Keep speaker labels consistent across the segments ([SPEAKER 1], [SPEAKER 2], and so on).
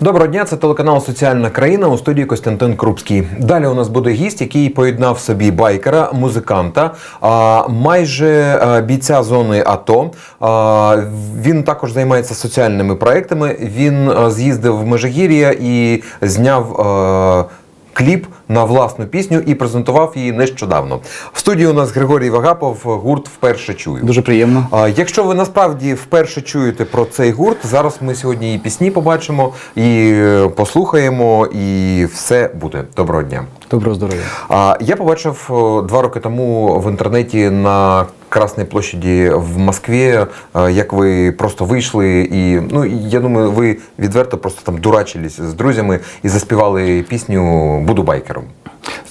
[SPEAKER 1] Доброго дня, це телеканал Соціальна країна у студії Костянтин Крупський. Далі у нас буде гість, який поєднав собі байкера, музиканта, а, майже бійця зони АТО. Він також займається соціальними проектами. Він з'їздив в Межигір'я і зняв. Кліп на власну пісню і презентував її нещодавно. В студії у нас Григорій Вагапов, гурт вперше чую.
[SPEAKER 2] Дуже приємно.
[SPEAKER 1] А, Якщо ви насправді вперше чуєте про цей гурт, зараз ми сьогодні і пісні побачимо, і е, послухаємо, і все буде. Доброго дня.
[SPEAKER 2] Доброго здоров'я.
[SPEAKER 1] А я побачив два роки тому в інтернеті на Красній площаді в Москві, е, як ви просто вийшли, і ну я думаю, ви відверто просто там дурачились з друзями і заспівали пісню Буду байкером.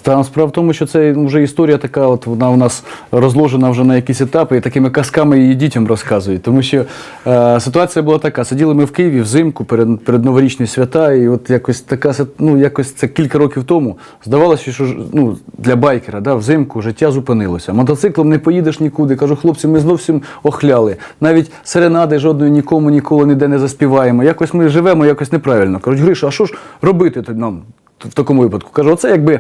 [SPEAKER 2] Та справа в тому, що це вже історія така, от вона у нас розложена вже на якісь етапи, і такими казками її дітям розказують. Тому що е, ситуація була така: сиділи ми в Києві взимку перед, перед новорічні свята, і от якось така ну, якось це кілька років тому здавалося, що ну, для байкера да, взимку життя зупинилося. Мотоциклом не поїдеш нікуди. Кажу, хлопці, ми зовсім охляли. Навіть серенади жодної нікому ніколи ніде не заспіваємо. Якось ми живемо якось неправильно. Кажуть, Гриша, а що ж робити нам в такому випадку? Кажу, оце якби.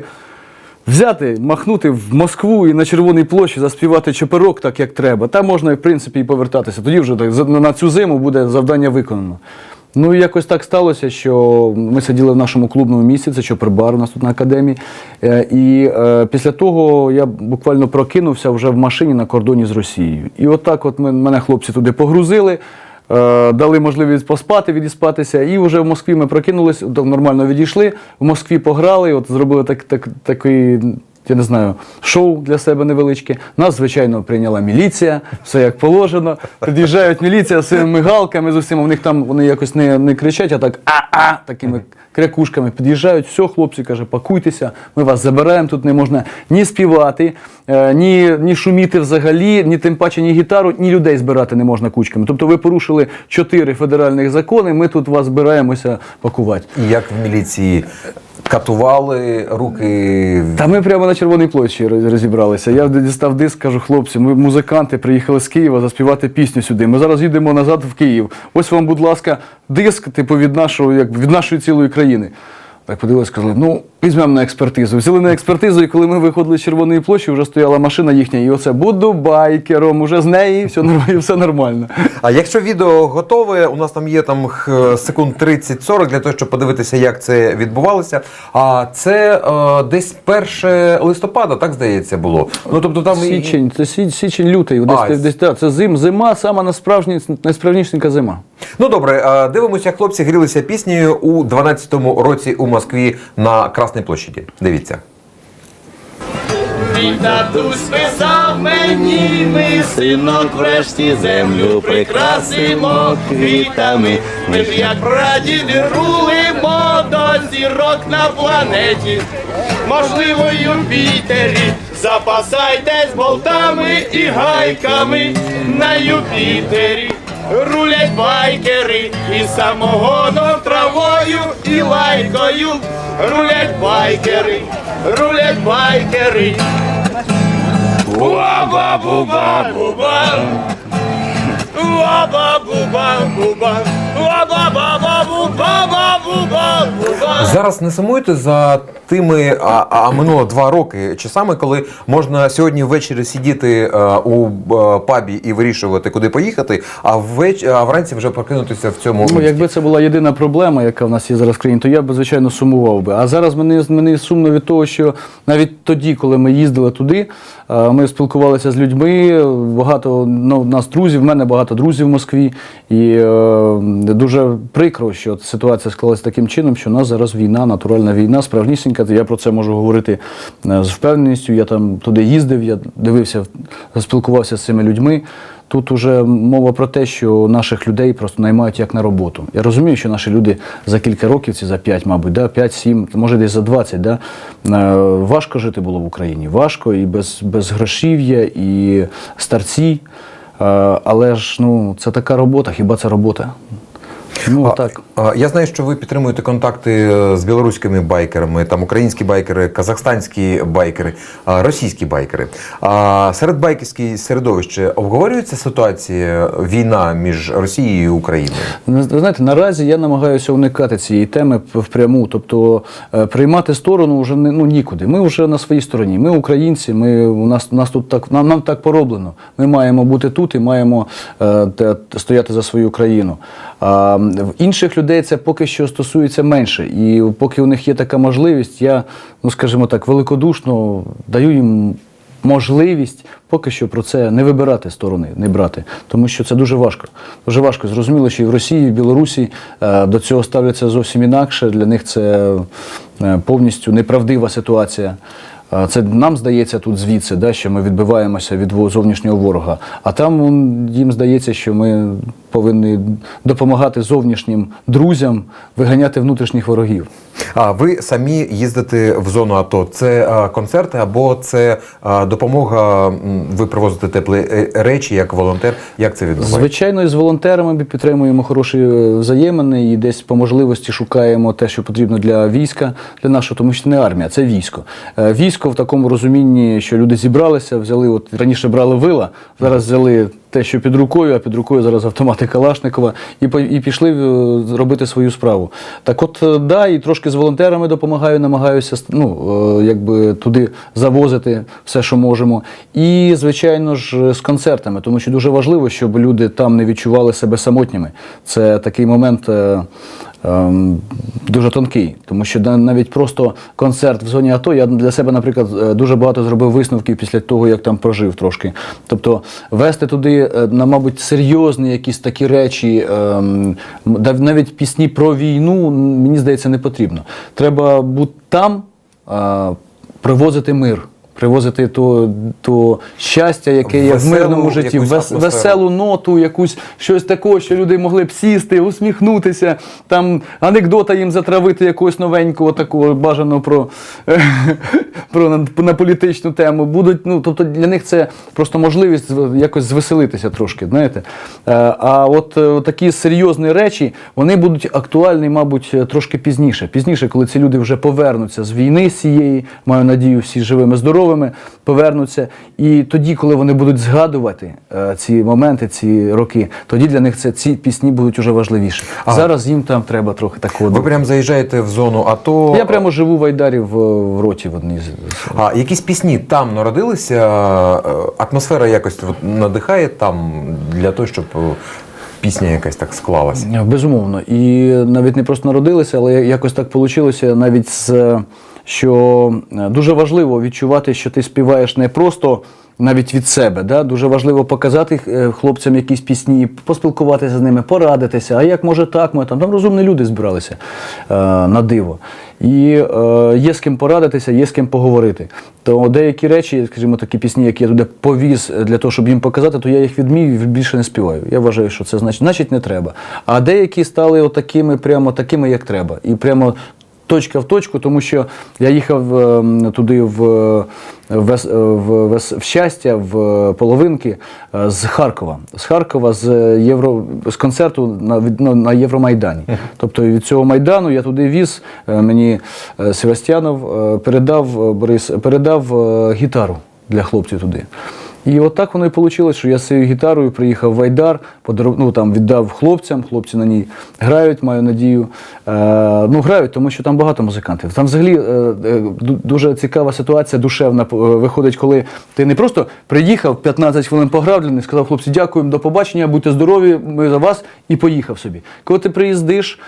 [SPEAKER 2] Взяти, махнути в Москву і на Червоній площі заспівати чоперок так, як треба. Там можна, в принципі, і повертатися. Тоді вже так, на цю зиму буде завдання виконано. Ну і якось так сталося, що ми сиділи в нашому клубному місці, це чопербар у нас тут на академії. Е, І е, після того я буквально прокинувся вже в машині на кордоні з Росією. І отак от мен- мене хлопці туди погрузили. Е, Дали можливість поспати, відіспатися, і вже в Москві ми прокинулись, нормально відійшли. В Москві пограли, от зробили так, так, такий, я не знаю, шоу для себе невеличке. Нас, звичайно, прийняла міліція, все як положено. Під'їжджають міліція з мигалками, з усіма. У них там вони якось не, не кричать, а так а-а, такими крякушками під'їжджають. Все, хлопці каже, пакуйтеся, ми вас забираємо. Тут не можна ні співати, е, ні, ні шуміти взагалі, ні тим паче, ні гітару, ні людей збирати не можна кучками. Тобто ви порушили чотири федеральних закони, ми тут вас збираємося пакувати.
[SPEAKER 1] І як в міліції катували руки.
[SPEAKER 2] Та ми прямо на Червоній площі розібралися. Я дістав диск, кажу, хлопці, ми музиканти приїхали з Києва заспівати пісню сюди. Ми зараз їдемо назад в Київ. Ось вам, будь ласка, диск, типу, від нашого, як від нашої цілої країни. Так подивилися, сказали, ну, візьмемо на експертизу. Взяли на експертизу, і коли ми виходили з Червоної площі, вже стояла машина їхня, і оце буду байкером, уже з неї, все, норм- все нормально.
[SPEAKER 1] А якщо відео готове, у нас там є там секунд 30-40 для того, щоб подивитися, як це відбувалося. А це е, десь 1 листопада, так здається, було. Ну тобто там
[SPEAKER 2] Січень, це сі- січень, лютий, десь,
[SPEAKER 1] А,
[SPEAKER 2] десь, да, це зим, зима, сама насправжні, найсправжнішенька зима.
[SPEAKER 1] Ну добре, дивимося, як хлопці грілися піснею у 12-му році у Москві на Красній площаді. Дивіться.
[SPEAKER 3] Мій татусь писав мені, ми синок врешті землю прикрасимо квітами. Ми ж як прадіди рулимо до зірок на планеті. Можливо, Юпітері, запасайтесь болтами і гайками на Юпітері. Рулять байкери і травою і лайкою. Рулять байкери, рулять байкери. Уаба-буба-буба.
[SPEAKER 1] Зараз не сумуєте за тими, а, а минуло два роки часами, коли можна сьогодні ввечері сидіти е, у е, пабі і вирішувати, куди поїхати, а ввеч... а вранці вже прокинутися в цьому.
[SPEAKER 2] Ну, якби це була єдина проблема, яка в нас є зараз в країні, то я б, звичайно, сумував би. А зараз мені, мені сумно від того, що навіть тоді, коли ми їздили туди, е, ми спілкувалися з людьми, багато ну, у нас друзів, в мене багато друзів в Москві. І е, дуже прикро, що ситуація склалася таким чином, що у нас зараз війна, натуральна війна, справжнісінька. Я про це можу говорити е, з впевненістю. Я там туди їздив, я дивився, спілкувався з цими людьми. Тут уже мова про те, що наших людей просто наймають як на роботу. Я розумію, що наші люди за кілька років, ці за 5, мабуть, да, 5-7, може десь за 20, да, е, важко жити було в Україні. Важко і без, без грошів'я, і старці. Е, Але ж ну, це така робота, хіба це робота? Ну
[SPEAKER 1] А,
[SPEAKER 2] так.
[SPEAKER 1] а, Я знаю, що ви підтримуєте контакти е, з білоруськими байкерами, там українські байкери, казахстанські байкери, а, російські байкери. А серед байкерських середовища обговорюється ситуація війна між Росією і Україною?
[SPEAKER 2] Ви знаєте, наразі я намагаюся уникати цієї теми впряму. Тобто е, приймати сторону вже не ну нікуди. Ми вже на своїй стороні. Ми українці. Ми у нас у нас тут так нам, нам так пороблено. Ми маємо бути тут і маємо е, стояти за свою країну. В інших людей це поки що стосується менше. І поки у них є така можливість, я ну скажімо так, великодушно даю їм можливість поки що про це не вибирати сторони, не брати, тому що це дуже важко. Дуже важко. Зрозуміло, що і в Росії, і в Білорусі е, до цього ставляться зовсім інакше. Для них це е, повністю неправдива ситуація. Е, Це нам здається тут звідси, да, що ми відбиваємося від зовнішнього ворога. А там їм здається, що ми повинні допомагати зовнішнім друзям виганяти внутрішніх ворогів.
[SPEAKER 1] А ви самі їздите в зону АТО? Це а, концерти або це а, допомога? Ви привозите теплі е, речі як волонтер? Як це відбувається?
[SPEAKER 2] Звичайно, і з волонтерами ми підтримуємо хороші е, взаємини і десь по можливості шукаємо те, що потрібно для війська, для нашого, тому що не армія, це військо. Е, Військо в такому розумінні, що люди зібралися, взяли, от раніше брали вила, зараз взяли те, що під рукою, а під рукою зараз автомати Калашникова, і, і пішли е, робити свою справу. Так от, е, да, і трошки з волонтерами допомагаю, намагаюся ну, е, якби туди завозити все, що можемо. І, звичайно ж, з концертами, тому що дуже важливо, щоб люди там не відчували себе самотніми. Це такий момент. Ем, Дуже тонкий, тому що навіть просто концерт в зоні АТО, я для себе, наприклад, е, дуже багато зробив висновків після того, як там прожив трошки. Тобто вести туди, е, на, мабуть, серйозні якісь такі речі, ем, навіть пісні про війну, мені здається, не потрібно. Треба бути там, е, привозити мир. Привозити то, то щастя, яке є в мирному житті, вес- веселу ноту, якусь щось такого, що люди могли б сісти, усміхнутися, там анекдота їм затравити якогось новенького, такого бажаного про, про на, на політичну тему. Будуть, ну, тобто для них це просто можливість якось звеселитися трошки, знаєте. Е, А от е, такі серйозні речі, вони будуть актуальні, мабуть, трошки пізніше. Пізніше, коли ці люди вже повернуться з війни цієї, маю надію, всі живими, здоровими, повернуться. І тоді, коли вони будуть згадувати е, ці моменти, ці роки, тоді для них це ці пісні будуть уже важливіші. Зараз їм там треба трохи такого.
[SPEAKER 1] Ви прям заїжджаєте в зону АТО.
[SPEAKER 2] Я прямо живу в Айдарі в, в роті в одній з.
[SPEAKER 1] А якісь пісні там народилися? Е, Атмосфера якось надихає там для того, щоб е, пісня якась так склалася.
[SPEAKER 2] Безумовно. І навіть не просто народилися, але якось так вийшло навіть з що е, дуже важливо відчувати, що ти співаєш не просто. Навіть від себе, да? дуже важливо показати е, хлопцям якісь пісні, поспілкуватися з ними, порадитися. А як може так? Ми там, там розумні люди збиралися е, на диво. І е, є з ким порадитися, є з ким поговорити. То деякі речі, скажімо, такі пісні, які я туди повіз е, для того, щоб їм показати, то я їх відмів і більше не співаю. Я вважаю, що це значить, значить не треба. А деякі стали отакими, прямо такими, як треба. І прямо точка в точку, тому що я їхав ем, туди в, в, Вес- в, в щастя, в половинки е, з Харкова. З Харкова з Євро з концерту на, ну, на Євромайдані. Тобто від цього майдану я туди віз. е, Мені е, Севастьянов е, передав е, Борис передав е, гітару для хлопців туди. І от так воно і вийшло, що я з цією гітарою приїхав в Айдар, ну, там віддав хлопцям, хлопці на ній грають, маю надію. Е, ну, грають, тому що там багато музикантів. Там взагалі е, е, дуже цікава ситуація, душевна е, виходить, коли ти не просто приїхав, 15 хвилин пограв для них, сказав, хлопці, дякуємо, до побачення, будьте здорові, ми за вас, і поїхав собі. Коли ти приїздиш,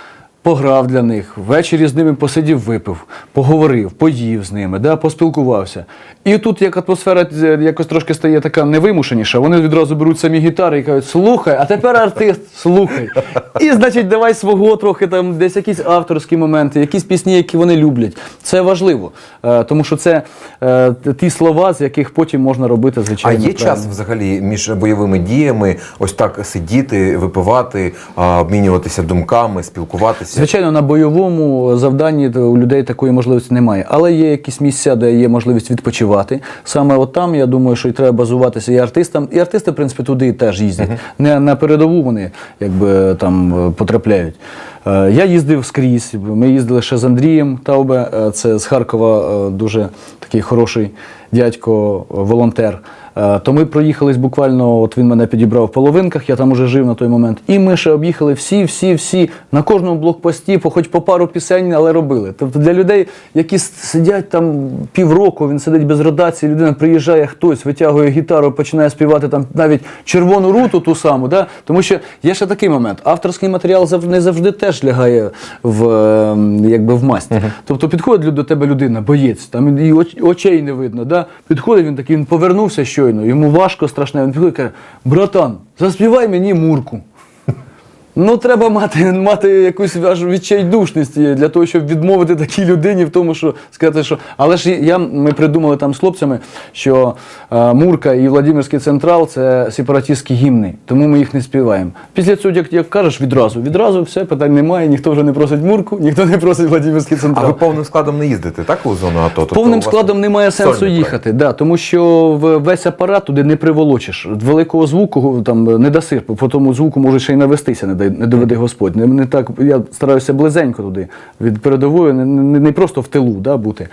[SPEAKER 2] Пограв для них, ввечері з ними посидів, випив, поговорив, поїв з ними, да, поспілкувався. І тут як атмосфера е, якось трошки стає така невимушеніша, вони відразу беруть самі гітари і кажуть, слухай, а тепер артист, слухай. І значить, давай свого трохи там десь якісь авторські моменти, якісь пісні, які вони люблять. Це важливо, е, тому що це е, ті слова, з яких потім можна робити,
[SPEAKER 1] А є
[SPEAKER 2] правильно.
[SPEAKER 1] час взагалі між бойовими діями ось так сидіти, випивати, обмінюватися думками, спілкуватися?
[SPEAKER 2] Звичайно, на бойовому завданні у людей такої можливості немає. Але є якісь місця, де є можливість відпочивати. Співати. Саме от там, я думаю, що і треба базуватися і артистам. І артисти, в принципі, туди теж їздять. Не на передову вони якби там е, потрапляють. Е, Я їздив скрізь. Ми їздили ще з Андрієм Таубе. е, Це з Харкова дуже такий хороший дядько, волонтер. Е, То ми проїхались буквально, от він мене підібрав в половинках, я там уже жив на той момент. І ми ще об'їхали всі, всі, всі на кожному блокпості, по хоч по пару пісень, але робили. Тобто для людей, які сидять там півроку, він сидить без ротації, людина приїжджає хтось, витягує гітару, починає співати там навіть червону руту ту саму. Да? Тому що є ще такий момент. Авторський матеріал не завжди теж лягає в, е, якби в масть. Тобто підходить до тебе людина, боєць, там і очей не видно. Да? Підходить він такий, він повернувся щойно, йому важко, страшне. Він каже: братан, заспівай мені мурку. Ну, треба мати, мати якусь аж відчайдушність для того, щоб відмовити такій людині в тому, що сказати, що. Але ж я, ми придумали там з хлопцями, що е, Мурка і Владимирський централ це сепаратистські гімни, тому ми їх не співаємо. Після цього, як, як кажеш, відразу, відразу все, питань немає, ніхто вже не просить Мурку, ніхто не просить Владимирський Централ.
[SPEAKER 1] А ви повним складом не їздите, так, у зону АТО? Тобто
[SPEAKER 2] Повним складом немає сенсу їхати, да, тому що весь апарат туди не приволочиш. Великого звуку там не даси, по тому звуку може ще й навестися, не, дай- не доведи Господь. Не, не так, я стараюся близенько туди від передової, не, не, не просто в тилу да, бути.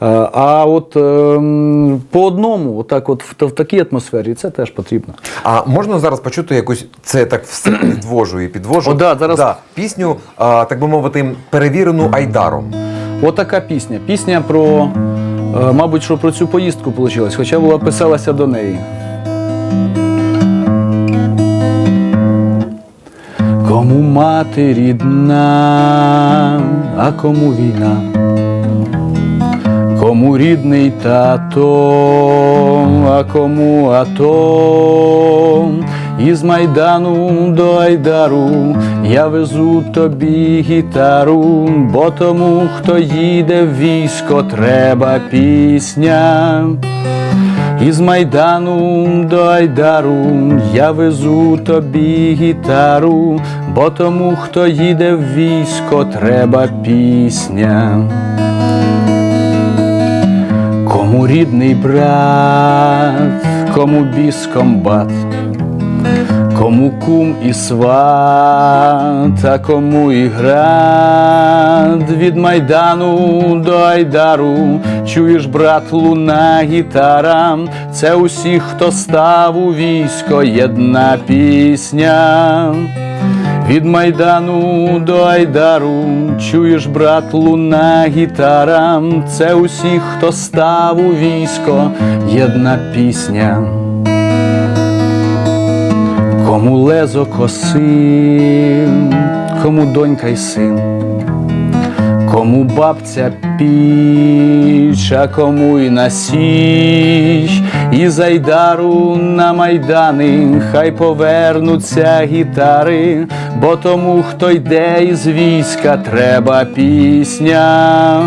[SPEAKER 2] А, а от ем, по одному, отак от в, в такій атмосфері, це теж потрібно.
[SPEAKER 1] А можна зараз почути якусь це так все підвожу і підвожу.
[SPEAKER 2] О, да, зараз-
[SPEAKER 1] Да, пісню, а, так би мовити, перевірену Айдаром.
[SPEAKER 2] Отака пісня. Пісня про, е, мабуть, що про цю поїздку вийшла, хоча була писалася до неї. Кому мати рідна, а кому війна, кому рідний тато, а кому ато. Із Майдану до Айдару я везу тобі гітару, бо тому, хто їде в військо, треба пісня. Із Майдану до Айдару я везу тобі гітару, бо тому, хто їде в військо, треба пісня. Кому рідний брат, кому біс комбат, Кому кум і сват, а кому і град від Майдану до Айдару, чуєш, брат, луна гітара, це усіх, хто став у військо, єдна пісня. Від Майдану до Айдару, чуєш, брат, луна гітара, це усіх, хто став у військо, єдна пісня. Кому лезо коси, кому донька й син, кому бабця піч, а кому й на січ, і зайдару на майдани, хай повернуться гітари, бо тому, хто йде із війська, треба пісня.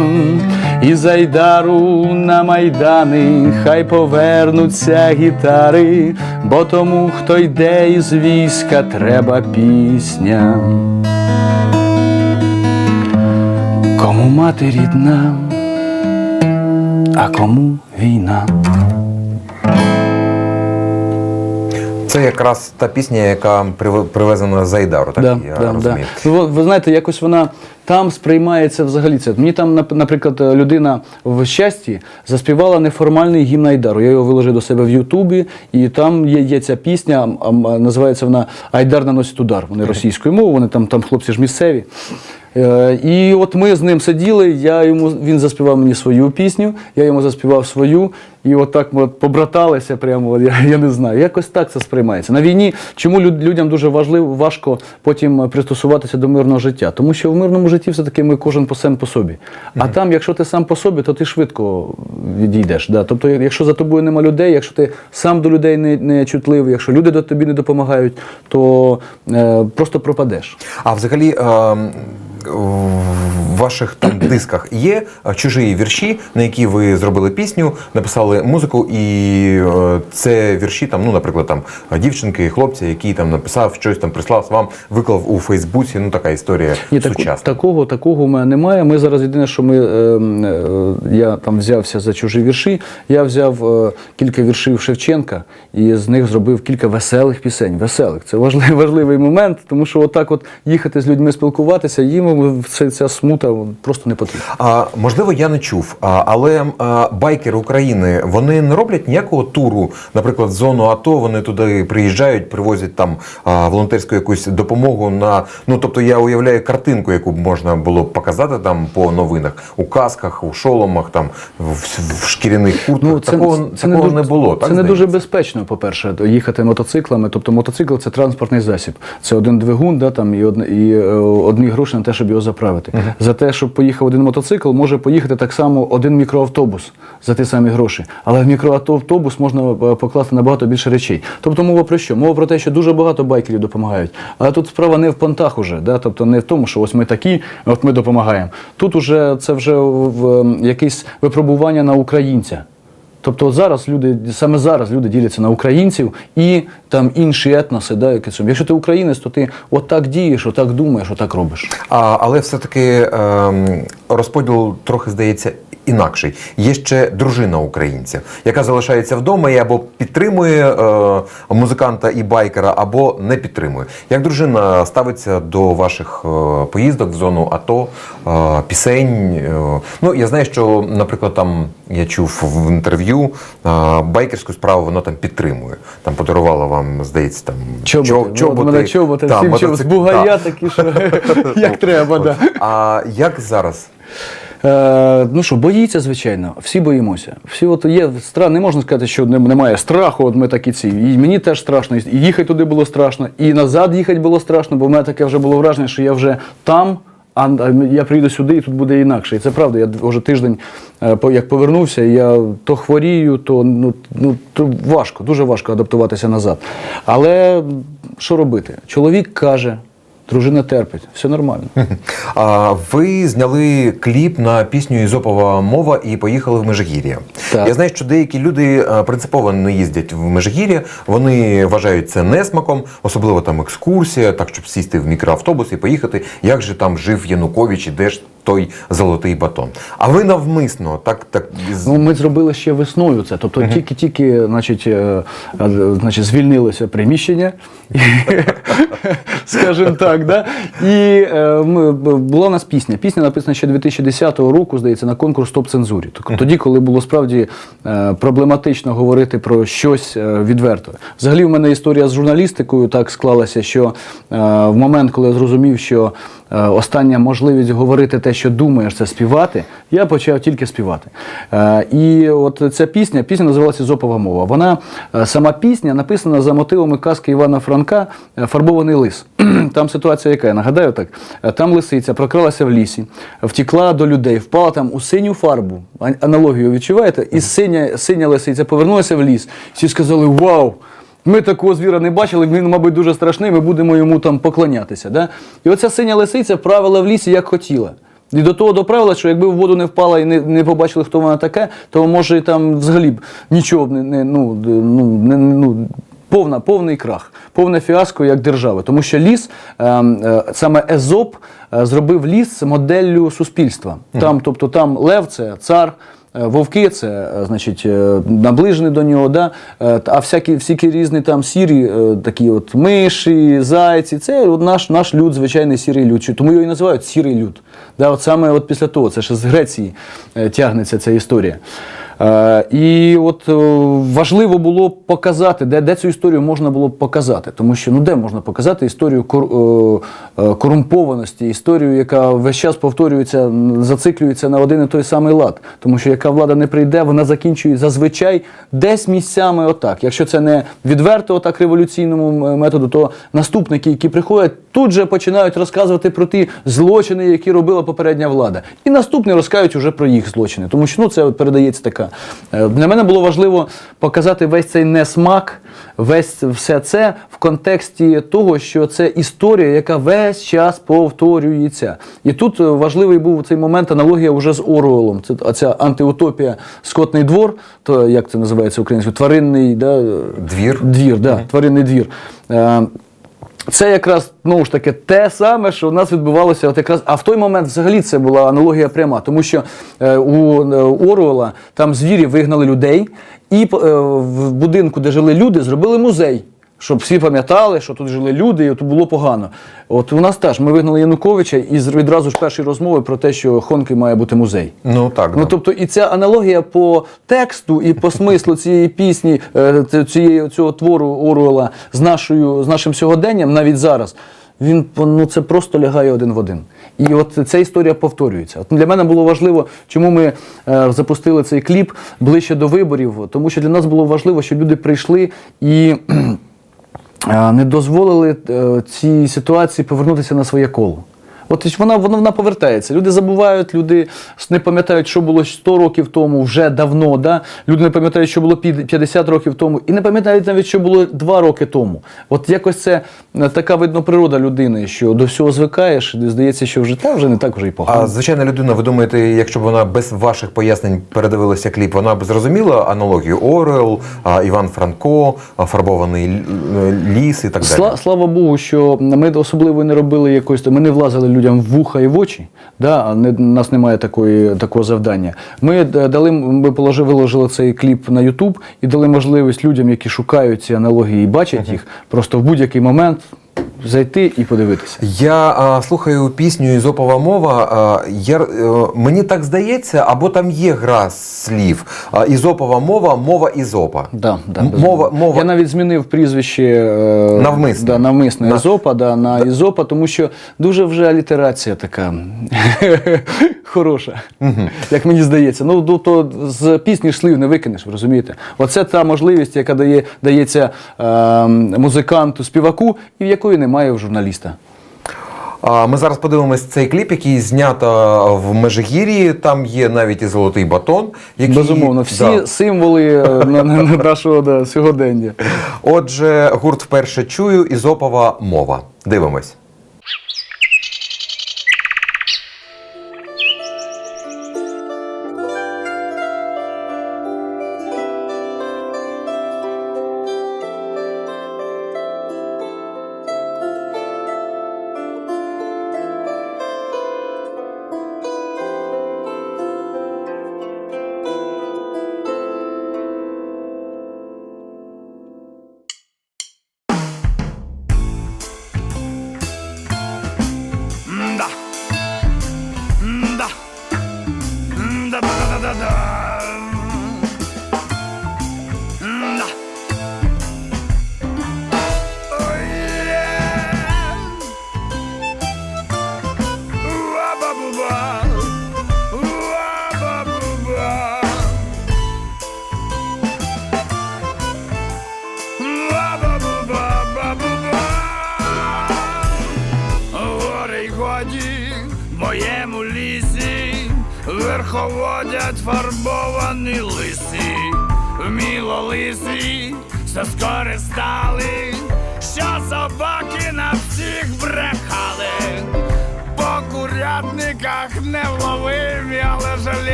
[SPEAKER 2] І зайдару на майдани, хай повернуться гітари, бо тому, хто йде із війська, треба пісня. Кому мати рідна, а кому війна.
[SPEAKER 1] Це якраз та пісня, яка прив- привезена з Айдару, так
[SPEAKER 2] Да,
[SPEAKER 1] я
[SPEAKER 2] да.
[SPEAKER 1] розумію.
[SPEAKER 2] Да. ви, ви знаєте, якось вона там сприймається взагалі це. Мені там, наприклад, людина в щасті заспівала неформальний гімн Айдару. Я його виложив до себе в Ютубі, і там є, є ця пісня, а, називається вона Айдар наносить удар. Вони російською мовою, вони там, там хлопці ж місцеві. Е, І от ми з ним сиділи, я йому, він заспівав мені свою пісню, я йому заспівав свою, і от так ми побраталися прямо, я, я не знаю. Якось так це сприймається. На війні чому людям дуже важливо, важко потім пристосуватися до мирного життя? Тому що в мирному житті все-таки ми кожен по сам по собі. А там, якщо ти сам по собі, то ти швидко відійдеш. Да? Тобто, якщо за тобою нема людей, якщо ти сам до людей не, не чутливий, якщо люди до тобі не допомагають, то е, просто пропадеш.
[SPEAKER 1] А взагалі, е, в- ваших там дисках є чужі вірші, на які ви зробили пісню, написали музику, і е, це вірші, там, ну, наприклад, там дівчинки, хлопця, який там написав щось там, прислав вам, виклав у Фейсбуці. Ну така історія
[SPEAKER 2] Ні,
[SPEAKER 1] сучасна.
[SPEAKER 2] такого, такого у мене немає. Ми зараз єдине, що ми, е, е, я там взявся за чужі вірші. Я взяв е, кілька віршів Шевченка і з них зробив кілька веселих пісень. Веселих. Це важливий, важливий момент, тому що отак от їхати з людьми спілкуватися, їм ця, ця смута просто не потрібна.
[SPEAKER 1] А можливо, я не чув, а, але а, байкери України вони не роблять ніякого туру, наприклад, в зону АТО. Вони туди приїжджають, привозять там а, волонтерську якусь допомогу на ну тобто я уявляю картинку, яку б можна було б показати там по новинах у касках, у шоломах, там в, в шкіряних куртках. такого такого не,
[SPEAKER 2] дуже-
[SPEAKER 1] було. Так
[SPEAKER 2] це не
[SPEAKER 1] здається?
[SPEAKER 2] дуже безпечно, по-перше, їхати мотоциклами. Тобто мотоцикл це транспортний засіб. Це один двигун, да, там, і, одне, і е, одні гроші на те, щоб його заправити. За те, щоб поїхав один мотоцикл, може поїхати так само один мікроавтобус за ті самі гроші. Але в мікроавтобус можна е, покласти набагато більше речей. Тобто мова про що? Мова про те, що дуже багато байкерів допомагають. Але тут справа не в понтах уже, да? тобто не в тому, що ось ми такі, от ми допомагаємо. Тут уже це вже в, е, якесь випробування на українця. Тобто зараз люди, саме зараз люди діляться на українців і там інші етноси, да, які сум. Якщо ти українець, то ти отак дієш, отак думаєш, отак робиш.
[SPEAKER 1] А, але все-таки ем, розподіл трохи здається інакший. Є ще дружина українця, яка залишається вдома і або підтримує е, музиканта і байкера, або не підтримує. Як дружина ставиться до ваших е, поїздок в зону АТО, е, пісень? Е, ну я знаю, що, наприклад, там я чув в інтерв'ю е, байкерську справу вона там підтримує. Там подарувала вам, здається, там
[SPEAKER 2] Чоботи,
[SPEAKER 1] чо-
[SPEAKER 2] чоботи, мене чоботи,
[SPEAKER 1] Та,
[SPEAKER 2] всім чоботи, з бугая
[SPEAKER 1] та.
[SPEAKER 2] такі, що як треба, да.
[SPEAKER 1] А як зараз?
[SPEAKER 2] Е, ну що, боїться, звичайно, всі боїмося. Всі от є страх, не можна сказати, що немає страху, от ми такі ці. І мені теж страшно, і їхати туди було страшно, і назад їхати було страшно, бо в мене таке вже було враження, що я вже там, а я приїду сюди, і тут буде інакше. І це правда. Я вже тиждень, е, як повернувся, я то хворію, то ну, ну то важко, дуже важко адаптуватися назад. Але що робити? Чоловік каже, дружина терпить, все нормально.
[SPEAKER 1] А, ви зняли кліп на пісню Ізопова мова і поїхали в Межигір'я. Я знаю, що деякі люди принципово не їздять в Межигір'я, вони вважають це несмаком, особливо там екскурсія, так щоб сісти в мікроавтобус і поїхати. Як же там жив Янукович і де ж той золотий батон? А ви навмисно так так
[SPEAKER 2] Ну, ми зробили ще весною це. Тобто тільки-тільки значить, е, е, значить, звільнилося приміщення, скажімо так. Да? І е, ми, була у нас пісня. Пісня написана ще 2010 року, здається, на конкурс топ-цензурі. Тоді, коли було справді е, проблематично говорити про щось е, відверто. Взагалі, в мене історія з журналістикою так склалася, що в момент, коли я зрозумів, що остання можливість говорити те, що думаєш, це співати, я почав тільки співати. Е, і от ця пісня, пісня називалася Зопова мова. Вона е, сама пісня написана за мотивами казки Івана Франка е, Фарбований лис. Там ситуація яка, я нагадаю так. Е, Там лисиця прокралася в лісі, втікла до людей, впала там у синю фарбу. Аналогію відчуваєте? І синя, синя лисиця повернулася в ліс. Всі сказали: Вау! Ми такого звіра не бачили, він, мабуть, дуже страшний, ми будемо йому там поклонятися. Да? І оця синя лисиця правила в лісі як хотіла. І до того доправила, що якби в воду не впала і не, не побачили, хто вона таке, то може там взагалі б нічого б не, не, ну, ну, не, ну, повна, повний крах, повне фіаско як держави. Тому що ліс, е, е, саме Езоп е, зробив ліс моделлю суспільства. Там, тобто там лев це цар. Е, Вовки це е, значить е, наближені до нього, да? А всякі, всякі різні там сірі, такі от миші, зайці, це наш, наш люд, звичайний сірий люд. Тому його і називають сірий люд. Да? От саме от після того, це ще з Греції тягнеться ця історія. Е, і от е, важливо було показати, де, де цю історію можна було показати. Тому що ну де можна показати історію кор, е, корумпованості, історію, яка весь час повторюється, зациклюється на один і той самий лад. Тому що яка влада не прийде, вона закінчує зазвичай десь місцями отак. Якщо це не відверто отак революційному методу, то наступники, які приходять, тут же починають розказувати про ті злочини, які робила попередня влада. І наступні розкажуть уже про їх злочини. Тому що ну, це передається така Шевчука. Е, Для мене було важливо показати весь цей несмак, весь все це в контексті того, що це історія, яка весь час повторюється. І тут е, важливий був цей момент аналогія вже з Оруелом. Це ця антиутопія Скотний двор, то як це називається українською, тваринний да,
[SPEAKER 3] Двір.
[SPEAKER 2] Двір, да, тваринний двір. Це якраз ну ж таки те саме, що у нас відбувалося, от якраз, а в той момент взагалі це була аналогія пряма, тому що е, у е, Оруела там звірі вигнали людей, і е, в будинку, де жили люди, зробили музей. Щоб всі пам'ятали, що тут жили люди, і тут було погано. От у нас теж ми вигнали Януковича і відразу ж перші розмови про те, що Хонки має бути музей.
[SPEAKER 3] Ну так.
[SPEAKER 2] Ну
[SPEAKER 3] да.
[SPEAKER 2] тобто, і ця аналогія по тексту і по смислу цієї пісні, е, цієї цього твору Оруела з нашою з нашим сьогоденням, навіть зараз. Він ну це просто лягає один в один. І от ця історія повторюється. От для мене було важливо, чому ми е, запустили цей кліп ближче до виборів, тому що для нас було важливо, щоб люди прийшли і не дозволили е, цій ситуації повернутися на своє коло. От вона, вона, вона повертається. Люди забувають, люди не пам'ятають, що було 100 років тому, вже давно. Да? Люди не пам'ятають, що було під- 50 років тому, і не пам'ятають навіть, що було 2 роки тому. От якось це е, така видно природа людини, що до всього звикаєш, і здається, що вже та вже не так вже й погано.
[SPEAKER 3] А звичайна людина, ви думаєте, якщо б вона без ваших пояснень передивилася кліп, вона б зрозуміла аналогію Орел, Іван Франко, фарбований ліс і так далі.
[SPEAKER 2] Сла, слава Богу, що ми особливо не робили якось, ми не влазили людям в вуха і в очі. Да? а Не, нас немає такої, такого завдання. Ми дали, ми положили, виложили цей кліп на Ютуб і дали можливість людям, які шукають ці аналогії і бачать їх, просто в будь-який момент зайти і подивитися.
[SPEAKER 3] Я а, слухаю пісню Ізопова мова. А, я, е, мені так здається, або там є гра слів. А, Ізопова мова, мова Ізопа.
[SPEAKER 2] Да, да,
[SPEAKER 3] мова, мова.
[SPEAKER 2] Я навіть змінив прізвище е,
[SPEAKER 3] Навмисно.
[SPEAKER 2] Да, навмисно
[SPEAKER 3] На-
[SPEAKER 2] Ізопа, да, на Ізопа, тому що дуже вже алітерація така хороша, як мені здається. Ну, то, то з пісні ж слів не викинеш, ви розумієте? Оце та можливість, яка дає, дається е, музиканту, співаку, і в якої немає в журналіста.
[SPEAKER 3] Ми зараз подивимось цей кліп, який знято в Межигір'ї. Там є навіть і золотий батон. Який,
[SPEAKER 2] Безумовно, всі
[SPEAKER 3] Да.
[SPEAKER 2] символи е, на, на нашого да, сьогодення.
[SPEAKER 3] Отже, гурт вперше чую Ізопова мова. Дивимось.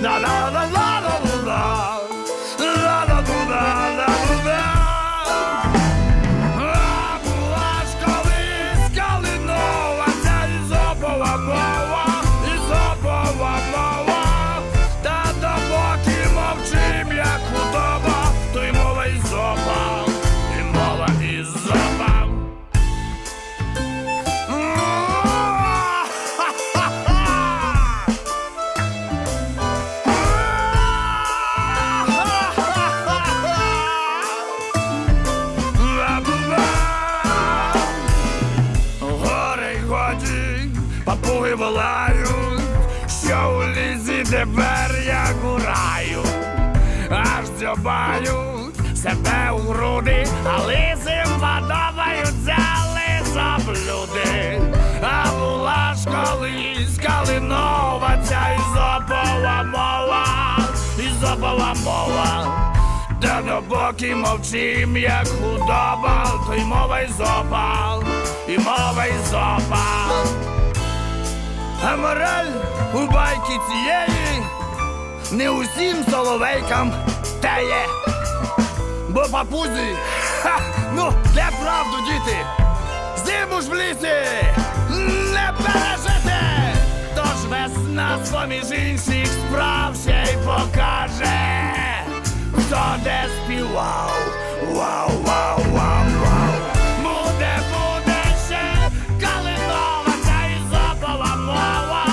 [SPEAKER 3] la la la la. la. Глибокі мовчим, як худоба, то й мова ізопа, і мова ізопа. А мораль у байки цієї не усім соловейкам теє. Бо папузі, ха, ну де правду діти? Зиму ж в лісі не пережити. Тож весна з-поміж інших справ ще й покаже, хто де співав. Вау, вау, вау, вау. Буде, буде ще калинова ця ізопова мова,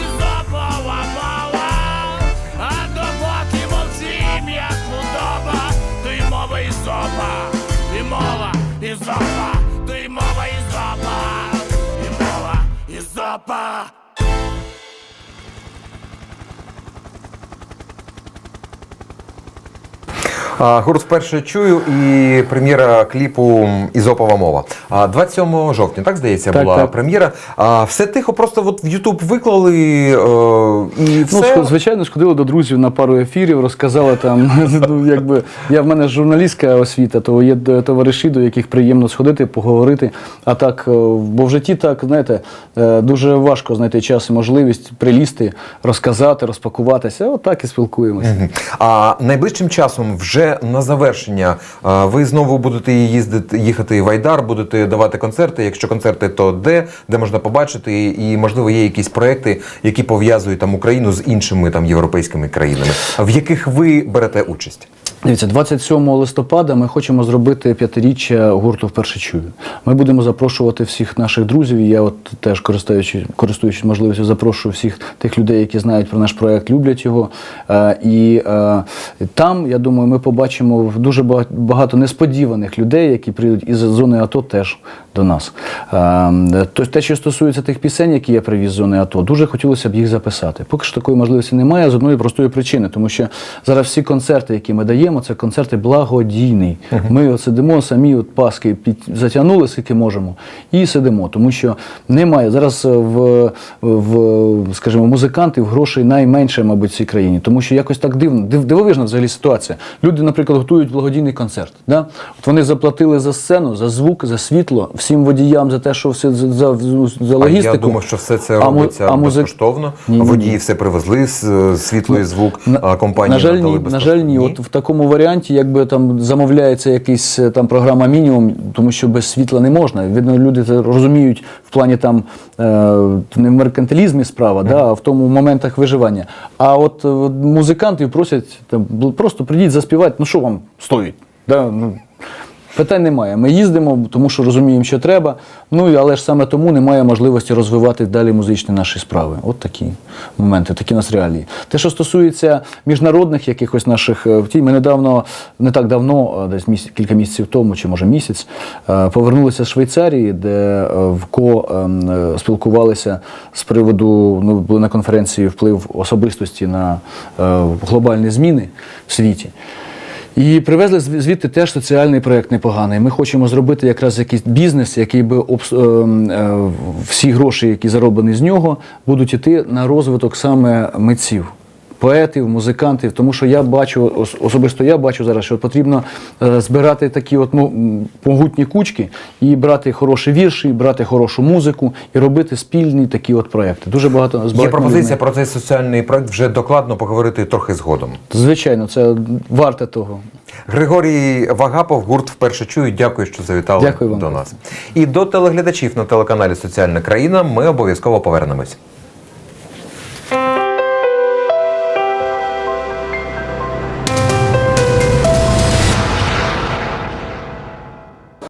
[SPEAKER 3] ізопова мова. А допоки мовчим, як худоба, то й мова і мова ізопа, то й мова ізопа, і мова ізопа.
[SPEAKER 1] Гурт вперше чую і прем'єра кліпу Ізопова мова. А 27 жовтня, так здається,
[SPEAKER 2] Так,
[SPEAKER 1] була
[SPEAKER 2] так.
[SPEAKER 1] прем'єра. Все тихо, просто от в Ютуб виклали е, і
[SPEAKER 2] Ну,
[SPEAKER 1] все.
[SPEAKER 2] ск- звичайно, сходили до друзів на пару ефірів, розказали там. Ну, якби я в мене журналістська освіта, то є товариші, до яких приємно сходити, поговорити. А так, е, бо в житті так, знаєте, е, дуже важко знайти час і можливість прилізти, розказати, розпакуватися. От так і спілкуємося.
[SPEAKER 1] А найближчим часом, вже на завершення, ви знову будете їздити, їхати в Айдар, будете давати концерти. Якщо концерти, то де, де можна побачити, і можливо є якісь проекти, які пов'язують там Україну з іншими там європейськими країнами, в яких ви берете участь.
[SPEAKER 2] Дивіться, 27 листопада ми хочемо зробити п'ятиріччя гурту вперше чую. Ми будемо запрошувати всіх наших друзів. і Я от теж користуючись, користуючись можливістю, запрошую всіх тих людей, які знають про наш проект, люблять його. Е, і е, там, я думаю, ми побачимо дуже багато несподіваних людей, які прийдуть із зони АТО теж до нас. Е, те, що стосується тих пісень, які я привіз з зони АТО, дуже хотілося б їх записати. Поки що такої можливості немає з одної простої причини, тому що зараз всі концерти, які ми даємо, це концерти благодійні. Ми от сидимо самі, от паски під затягнули, скільки можемо, і сидимо, тому що немає зараз е, в, в скажімо, музикантів грошей найменше, мабуть, в цій країні, тому що якось так дивно, дивовижна взагалі ситуація. Люди, наприклад, готують благодійний концерт. Да? От вони заплатили за сцену, за звук, за світло, всім водіям за те, що все за, за, за логістику.
[SPEAKER 1] А я думав, що все це робиться
[SPEAKER 2] а музик-
[SPEAKER 1] безкоштовно.
[SPEAKER 2] Ні, ні, ні.
[SPEAKER 1] Водії все привезли, с- світло і звук, а компанії
[SPEAKER 2] на жаль,
[SPEAKER 1] надали
[SPEAKER 2] ні, на жаль, ні. От в такому варіанті, якби там замовляється якийсь е, там програма мінімум, тому що без світла не можна. Видно, люди це розуміють в плані там е, не в меркантилізмі справа, да, а в тому моментах виживання. А от е, музикантів просять там просто прийдіть заспівати, ну що вам стоїть? Да, ну, Питань немає. Ми їздимо, тому що розуміємо, що треба. Ну але ж саме тому немає можливості розвивати далі музичні наші справи. От такі моменти, такі нас реалії. Те, що стосується міжнародних якихось наших е, втій, ми недавно, не так давно, десь місяць, кілька місяців тому, чи може місяць, е, повернулися з Швейцарії, де е, в ко ем, е, спілкувалися з приводу ну, були на конференції вплив особистості на е, глобальні зміни в світі. І привезли звідти теж соціальний проєкт непоганий. Ми хочемо зробити якраз якийсь бізнес, який би обс- ем, е, всі гроші, які зароблені з нього, будуть йти на розвиток саме митців. Поетів, музикантів, тому що я бачу, особисто я бачу зараз, що потрібно е, збирати такі от ну, могутні кучки і брати хороші вірші, брати хорошу музику і робити спільні такі от проекти. Дуже багато
[SPEAKER 1] Є пропозиція
[SPEAKER 2] людьми.
[SPEAKER 1] про цей соціальний проект вже докладно поговорити трохи згодом.
[SPEAKER 2] Звичайно, це варте того.
[SPEAKER 1] Григорій Вагапов, гурт вперше чую. Дякую, що завітали
[SPEAKER 2] Дякую вам.
[SPEAKER 1] до нас. І до телеглядачів на телеканалі Соціальна країна ми обов'язково повернемось.